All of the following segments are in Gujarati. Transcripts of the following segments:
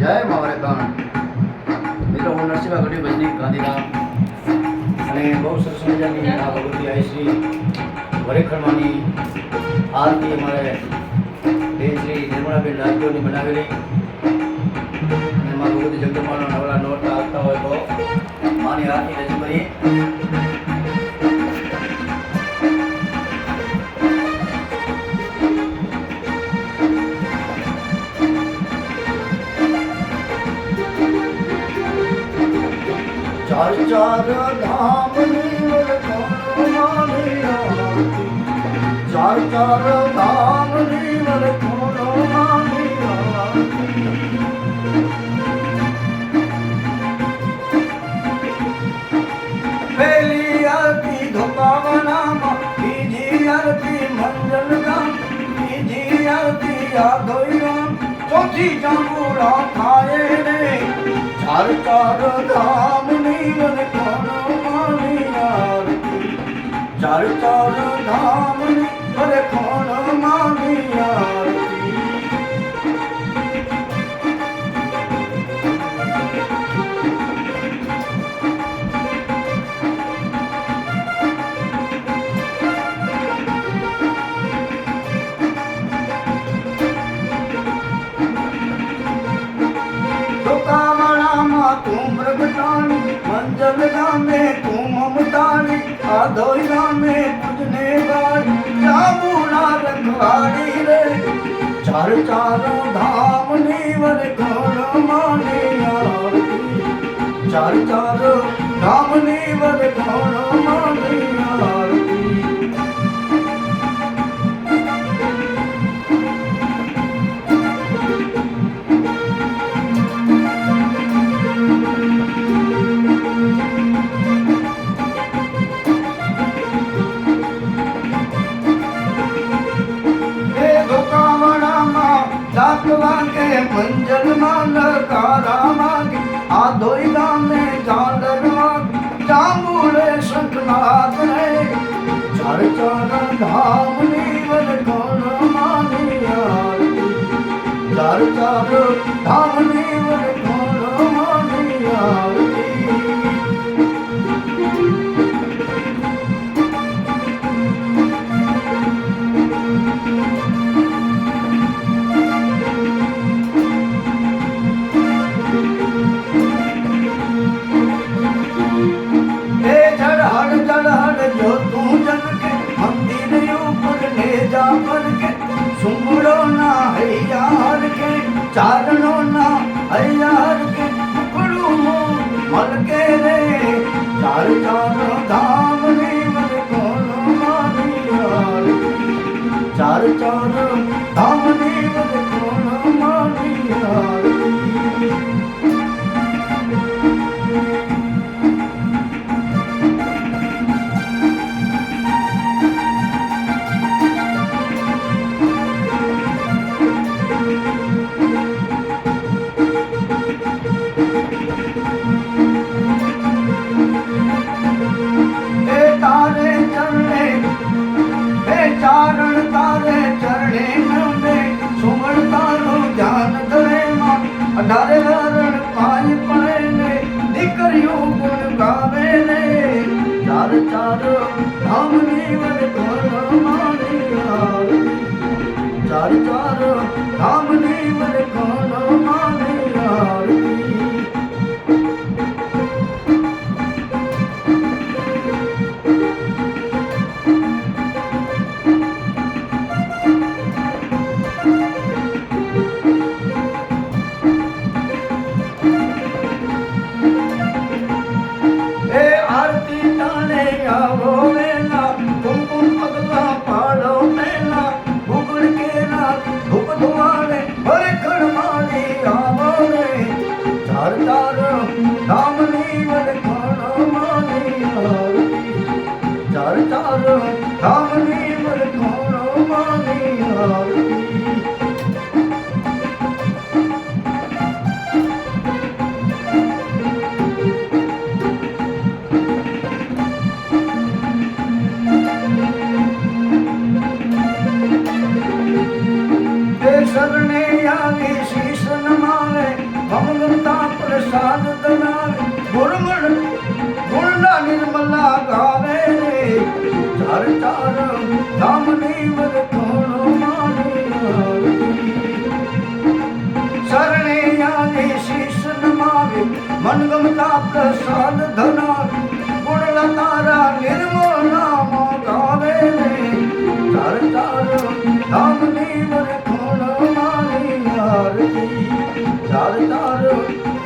જય માવરે કાન મિત્રો, હું નરસિંહા ગઢવી ભજની ગાંધીધામ. અને બહુ સરસ મજાની આ ભગવતી આઈ શ્રી વરેખણમાંની આરતી અમારે બે શ્રી નિર્મળાબેન રાજકોટની બનાવેલી. અને માં ભગવતી જગદંબાનો નવરા નોરતા આવતા હોય તો માની આરતી રજૂ કરી. ચાર ચાર ધામની વરખોણોમાંની આરતી. ચાર ચાર ધામની વરખોણોમાંની આરતી. પહેલી આરતી ધોકાવનામાં બીજી મંજલ ગામે તું મમતાણી આધોઈ ગામે તુજને ગાડી જાબુના રંગવાડી રે. ચાર ચાર ધામની વરખોણ માની આરતી. ચાર ચાર ધામની વરખોણ માની મંજલમાં નકારા માગી આ ધોઈ ગામે ઝાલર ચામુડે શંખનાથ ને ચાર ચાર ધામની કોણ માની ચાર ચાર ધામની કોણ માની અઢારે વરણ પાય પડે દીકરીઓ ગુણ ગાવે ને ચાર ચાર ધામની કોણ મારી આરતી ચાર ચાર ધામની તાર તાર ધામની મર કોણો માની આરતી શરણે આવી શીશ નમાને ભગવતા પ્રસાદ તને મનગમતા પ્રસાદ ધના ગુણ તારા નિર્મળ નામ ગાવે રે ચાર ચાર ધામની વરખોણ માની આરતી ચાર ચાર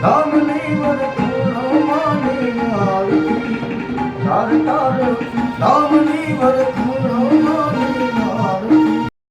ધામની વરખોણ માની આરતી ચાર ચાર ધામની વરખોણ